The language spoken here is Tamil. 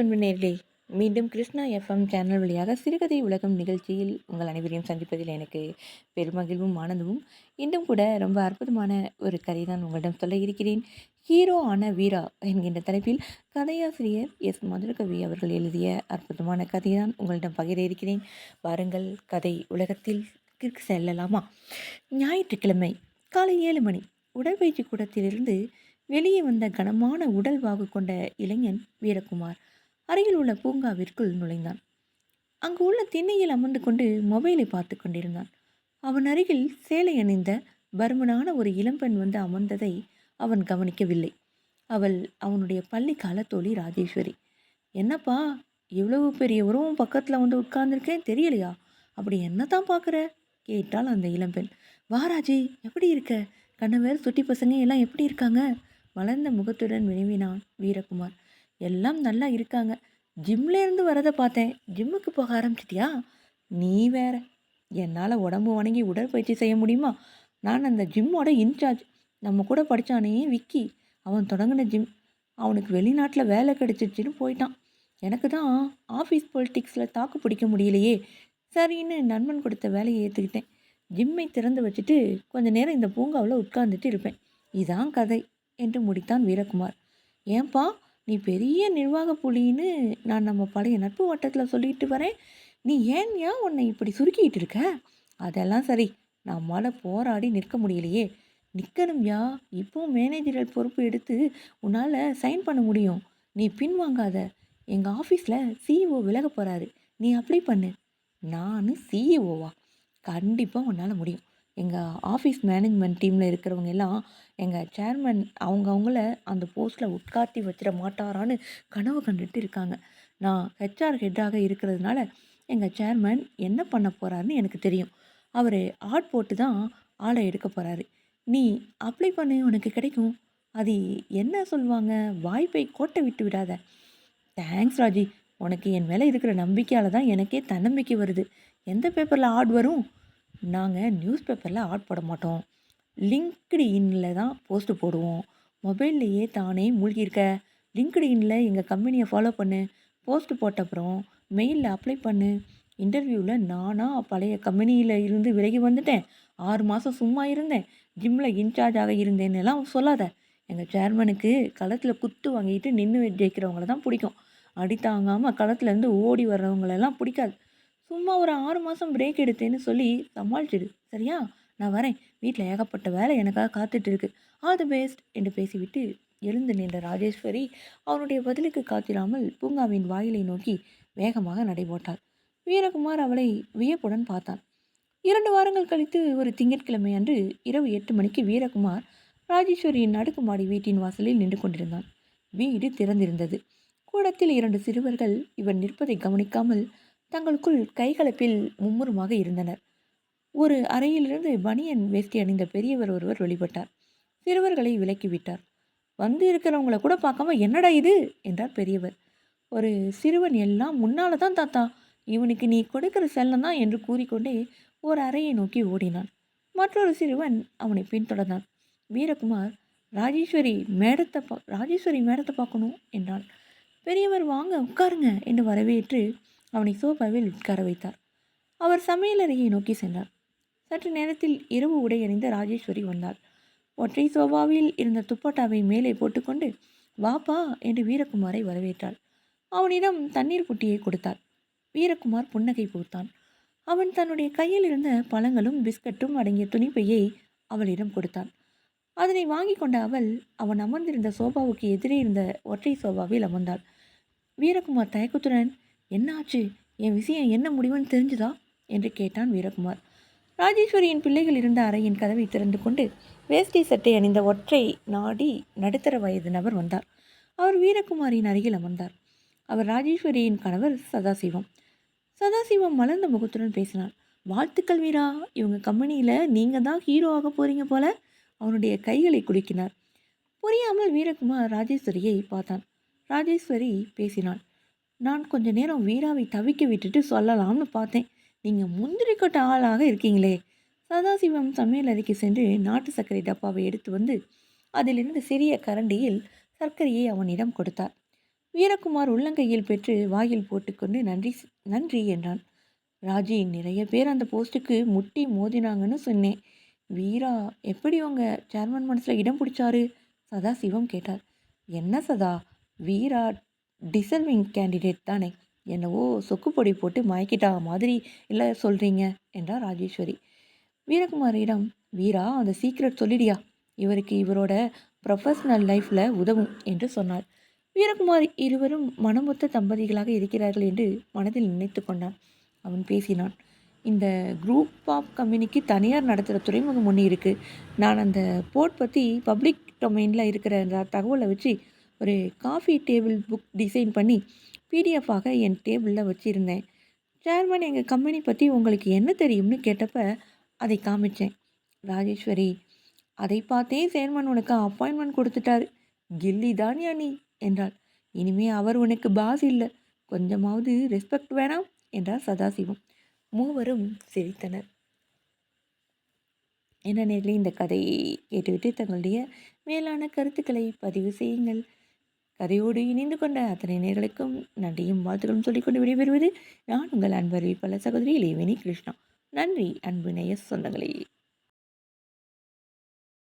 அன்பு நேர்களே மீண்டும் கிருஷ்ணா எஃப்எம் சேனல் வழியாக சிறுகதை உலகம் நிகழ்ச்சியில் உங்கள் அனைவரையும் சந்திப்பதில் எனக்கு பெருமகிழ்வும் ஆனந்தமும். இன்னும் கூட ரொம்ப அற்புதமான ஒரு கதை தான் உங்களிடம் சொல்ல இருக்கிறேன். ஹீரோ ஆன வீரா என்கின்ற தலைப்பில் கதையாசிரியர் எஸ் மதுரகவி அவர்கள் எழுதிய அற்புதமான கதை தான் உங்களிடம் பகிர இருக்கிறேன். வாருங்கள் கதை உலகத்தில் செல்லலாமா? ஞாயிற்றுக்கிழமை காலை ஏழு மணி. உடற்பயிற்சி கூடத்திலிருந்து வெளியே வந்த கனமான உடல் வாகு கொண்ட இளைஞன் வீரகுமார். அருகில் உள்ள பூங்காவிற்குள் நுழைந்தான். அங்கு உள்ள திண்ணையில் அமர்ந்து கொண்டு மொபைலை பார்த்து கொண்டிருந்தான். அவன் அருகில் சேலை அணிந்த பருமனான ஒரு இளம்பெண் வந்து அமர்ந்ததை அவன் கவனிக்கவில்லை. அவள் அவனுடைய பள்ளிக்கால தோழி ராஜேஸ்வரி. என்னப்பா இவ்வளவு பெரிய உறவும் பக்கத்தில் வந்து உட்கார்ந்துருக்கேன் தெரியலையா? அப்படி என்ன தான் பார்க்குற? கேட்டால் அந்த இளம்பெண் வாராஜி எப்படி இருக்க? கண்ணவேல் சுட்டி பசங்க எல்லாம் எப்படி இருக்காங்க? வளர்ந்த முகத்துடன் வினவினான் வீரகுமார். எல்லாம் நல்லா இருக்காங்க. ஜிம்லேருந்து வரதை பார்த்தேன். ஜிம்முக்கு போக ஆரம்பிச்சிட்டியா? நீ வேற. என்னால் உடம்பு வணங்கி உடற்பயிற்சி செய்ய முடியுமா? நான் அந்த ஜிம்மோட இன்சார்ஜ். நம்ம கூட படித்தானே விக்கி. அவன் தொடங்கின ஜிம். அவனுக்கு வெளிநாட்டில் வேலை கிடைச்சிருச்சுன்னு போயிட்டான். எனக்கு தான் ஆஃபீஸ் பொலிட்டிக்ஸில் தாக்கு பிடிக்க முடியலையே. சரின்னு நண்பன் கொடுத்த வேலையை ஏற்றுக்கிட்டேன் ஜிம்மை திறந்து வச்சுட்டு கொஞ்ச நேரம் இந்த பூங்காவில் உட்கார்ந்துட்டு இருப்பேன். இதான் கதை. என்று முடித்தான் வீரகுமார். ஏன்பா? நீ பெரிய நிர்வாக புலின்னு நான் நம்ம பழைய நட்பு வட்டத்தில் சொல்லிட்டு வரேன். நீ ஏன் ஏன் உன்னை இப்படி சுருக்கிட்டு இருக்க? அதெல்லாம் சரி நம்மளால் போராடி நிற்க முடியலையே. நிற்கணும்யா இப்போ மேனேஜரல் பொறுப்பு எடுத்து உன்னால் சைன் பண்ண முடியும். நீ பின்வாங்காத எங்கள் ஆஃபீஸில் சிஇஓ விலக போகிறாரு நீ அப்ளை பண்ணு. நான் சிஇஓவா கண்டிப்பாக உன்னால் முடியும். எங்கள் ஆஃபீஸ் மேனேஜ்மெண்ட் டீமில் இருக்கிறவங்க எல்லாம் எங்கள் சேர்மன் அவங்கவுங்கள அந்த போஸ்ட்டில் உட்காத்தி வச்சிட மாட்டாரான்னு கனவு கண்டுட்டு இருக்காங்க. நான் ஹெச்ஆர் ஹெட்டாக இருக்கிறதுனால எங்கள் சேர்மன் என்ன பண்ண போகிறாருன்னு எனக்கு தெரியும். அவர் ஆட் போட்டு தான் ஆளை எடுக்க போகிறாரு நீ அப்ளை பண்ணு உனக்கு கிடைக்கும். அது என்ன சொல்லுவாங்க? வாய்ப்பை கோட்டை விட்டு விடாத. தேங்க்ஸ் ராஜி. உனக்கு என் மேலே இருக்கிற நம்பிக்கையால் தான் எனக்கே தன்னம்பிக்கை வருது. எந்த பேப்பரில் ஆட் வரும்? நாங்கள் நியூஸ் பேப்பரில் ஆட் போட மாட்டோம். லிங்க்டு இன்னில் தான் போஸ்ட்டு போடுவோம். மொபைல்லையே தானே மூழ்கியிருக்க. லிங்க்டு இன்னில் எங்கள் கம்பெனியை ஃபாலோ பண்ணு. போஸ்ட்டு போட்ட அப்புறம் மெயிலில் அப்ளை பண்ணு. இன்டர்வியூவில் நானாக பழைய கம்பெனியில் இருந்து விலகி வந்துட்டேன். ஆறு மாதம் சும்மா இருந்தேன். ஜிம்மில் இன்சார்ஜாக இருந்தேன்னெல்லாம் சொல்லாத. எங்கள் சேர்மனுக்கு களத்தில் குத்து வாங்கிட்டு நின்று ஜெயிக்கிறவங்கள தான் பிடிக்கும். அடி தாங்காமல் களத்துலேருந்து ஓடி வர்றவங்களெல்லாம் பிடிக்காது. சும்மா ஒரு ஆறு மாதம் பிரேக் எடுத்தேன்னு சொல்லி சமாளிச்சிடு. சரியா? நான் வரேன். வீட்டில் ஏகப்பட்ட வேலை எனக்காக காத்துட்டு இருக்கு. ஆல் தி பெஸ்ட் என்று பேசிவிட்டு எழுந்து நின்ற ராஜேஸ்வரி அவனுடைய பதிலுக்கு காத்திராமல் பூங்காவின் வாயிலை நோக்கி வேகமாக நடைபோட்டாள் வீரகுமார் அவளை வியப்புடன் பார்த்தான். இரண்டு வாரங்கள் கழித்து ஒரு திங்கட்கிழமை அன்று இரவு எட்டு மணிக்கு வீரகுமார் ராஜேஸ்வரியின் நடுக்குமாடி வீட்டின் வாசலில் நின்று கொண்டிருந்தான். வீடு திறந்திருந்தது. கூடத்தில் இரண்டு சிறுவர்கள் இவன் நிற்பதை கவனிக்காமல் தங்களுக்குள் கைகலப்பில் மும்முரமாக இருந்தனர். ஒரு அறையிலிருந்து பனியன் வேஷ்டி அணிந்த பெரியவர் ஒருவர் வெளிப்பட்டார். சிறுவர்களை விலக்கிவிட்டார். வந்து இருக்கிறவங்கள கூட பார்க்காம என்னடா இது? என்றார் பெரியவர். ஒரு சிறுவன் எல்லாம் முன்னால தான் தாத்தா. இவனுக்கு நீ கொடுக்கிற செல்லம் தான் என்று கூறிக்கொண்டே ஒரு அறையை நோக்கி ஓடினான். மற்றொரு சிறுவன் அவனை பின்தொடர்ந்தான். வீரகுமார் ராஜேஸ்வரி மேடத்தை பா ராஜேஸ்வரி மேடத்தை பார்க்கணும் என்றான். பெரியவர் வாங்க உட்காருங்க என்று வரவேற்று அவனை சோஃபாவில் உட்கார வைத்தார். அவர் சமையலறையை நோக்கி சென்றார். சற்று நேரத்தில் இரவு உடை அணிந்த ராஜேஸ்வரி வந்தாள். ஒற்றை சோபாவில் இருந்த துப்பட்டாவை மேலே போட்டுக்கொண்டு வாப்பா என்று வீரகுமாரை வரவேற்றாள். அவனிடம் தண்ணீர் புட்டியை கொடுத்தாள். வீரகுமார் புன்னகை பூத்தான். அவன் தன்னுடைய கையில் இருந்த பழங்களும் பிஸ்கட்டும் அடங்கிய துணிப்பையை அவளிடம் கொடுத்தான். அதனை வாங்கி கொண்ட அவள் அவன் அமர்ந்திருந்த சோபாவுக்கு எதிரே இருந்த ஒற்றை சோபாவில் அமர்ந்தாள். வீரகுமார் தயக்கத்துடன் என்னாச்சு? என் விஷயம் என்ன முடிவுன்னு தெரிஞ்சுதா? என்று கேட்டான் வீரகுமார். ராஜேஸ்வரியின் பிள்ளைகள் இருந்த அறையின் கதவை திறந்து கொண்டு வேஷ்டி சட்டை அணிந்த ஒற்றை நாடி நடுத்தர வயது நபர் வந்தார். அவர் வீரகுமாரின் அருகில் அமர்ந்தார். அவர் ராஜேஸ்வரியின் கணவர் சதாசிவம். சதாசிவம் மலர்ந்த முகத்துடன் பேசினார். வாழ்த்துக்கள் வீரா. இவங்க கம்பெனியில் நீங்கள் தான் ஹீரோ ஆக போகிறீங்க போல. அவனுடைய கைகளை குலுக்கினார். புரியாமல் வீரகுமார் ராஜேஸ்வரியை பார்த்தான். ராஜேஸ்வரி பேசினாள் நான் கொஞ்ச நேரம் வீராவை தவிக்க விட்டுட்டு சொல்லலாம்னு பார்த்தேன். நீங்கள் முந்திரி கொட்ட ஆளாக இருக்கீங்களே. சதாசிவம் சமையல் அறைக்கு சென்று நாட்டு சர்க்கரை டப்பாவை எடுத்து வந்து அதிலிருந்து சிறிய கரண்டியில் சர்க்கரையை அவனிடம் கொடுத்தார். வீரகுமார் உள்ளங்கையில் பெற்று வாயில் போட்டுக்கொண்டு நன்றி நன்றி என்றான். ராஜி நிறைய பேர் அந்த போஸ்ட்டுக்கு முட்டி மோதினாங்கன்னு சொன்னேன். வீரா எப்படி உங்கள் சேர்மன் மனசில் இடம் பிடிச்சாரு? சதா சிவம் கேட்டார். என்ன சதா? வீரா டிசர்விங் கேண்டிடேட் தானே. என்னவோ சொக்கு பொடி போட்டு மயக்கிட்டா மாதிரி இல்லை சொல்கிறீங்க என்றார் ராஜேஸ்வரி. வீரகுமாரியிடம் வீரா அந்த சீக்ரெட் சொல்லிடியா? இவருக்கு இவரோட ப்ரொஃபஷ்னல் லைஃப்பில் உதவும் என்று சொன்னார் வீரகுமார் இருவரும் மனமொத்த தம்பதிகளாக இருக்கிறார்கள் என்று மனதில் நினைத்து கொண்டான். அவன் பேசினான் இந்த குரூப் ஆஃப் கம்பெனிக்கு தனியார் நடத்துகிற துறைமுகம் ஒன்று இருக்குது நான் அந்த போர்ட் பற்றி பப்ளிக் டொமைனில் இருக்கிற அந்த தகவலை வச்சு ஒரு காஃபி டேபிள் புக் டிசைன் பண்ணி பிடிஎஃபாக என் டேபிளில் வச்சுருந்தேன். சேர்மன் எங்கள் கம்பெனி பற்றி உங்களுக்கு என்ன தெரியும்னு கேட்டப்ப அதை காமிச்சேன். ராஜேஸ்வரி அதை பார்த்தே சேர்மன் உனக்கு அப்பாயின்மெண்ட் கொடுத்துட்டாரு. கில்லி தானியா நீ என்றாள். இனிமே அவர் உனக்கு பாஸ் இல்லை. கொஞ்சமாவது ரெஸ்பெக்ட் வேணாம் என்றார் சதாசிவம். மூவரும் சிரித்தனர். என்ன நேரில் இந்த கதையை கேட்டுவிட்டு தங்களுடைய மேலான கருத்துக்களை பதிவு செய்யுங்கள். கதையோடு இணைந்து கொண்ட அத்தனை நேர்களுக்கும் நன்றியும் வாழ்த்துக்களும் சொல்லிக்கொண்டு விடைபெறுவது நான் உங்கள் அன்பறிவிப்பாளர் சகோதரி இளைவேணி கிருஷ்ணா. நன்றி அன்பு நேய சொந்தங்களே.